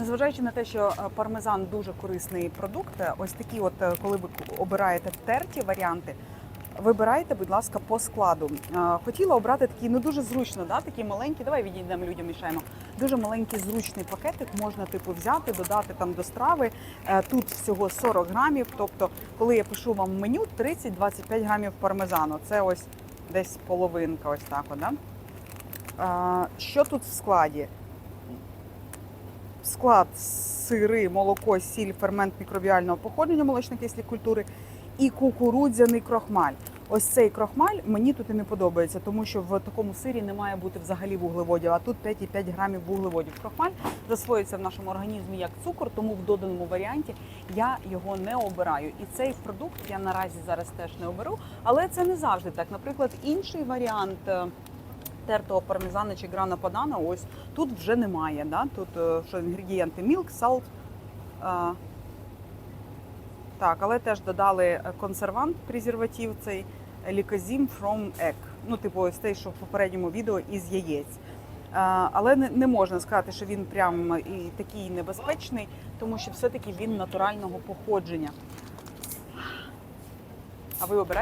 Незважаючи на те, що е, пармезан дуже корисний продукт, е, ось такі, от е, коли ви обираєте терті варіанти, вибирайте, будь ласка, по складу. Хотіла обрати такий, ну дуже зручно, да, такий маленький. Давай відійдемо людям мішаємо. Дуже маленький зручний пакетик можна типу взяти, додати там до страви. Тут всього 40 грамів. Тобто, коли я пишу вам меню, 30-25 грамів пармезану. Це ось десь половинка, ось так. Да? Що тут в складі? Склад сири, молоко, сіль, фермент мікробіального походження молочно-кислі культури і кукурудзяний крохмаль. Ось цей крохмаль мені тут і не подобається, тому що в такому сирі не має бути взагалі вуглеводів, а тут 5,5 грамів вуглеводів. Крохмаль засвоюється в нашому організмі як цукор, тому в доданому варіанті я його не обираю. І цей продукт я наразі зараз теж не оберу, але це не завжди так. Наприклад, інший варіант. Тертого пармезана чи грана падана, ось тут вже немає. Да? Тут е, що інгредієнти milk, salt. е, так, але теж додали е, консервант, презерватив цей лікозім from egg. Ну, типу, ось той, що в попередньому відео із яєць. Е, Але не, не можна сказати, що він прям і такий небезпечний, тому що все-таки він натурального походження. А ви обираєте?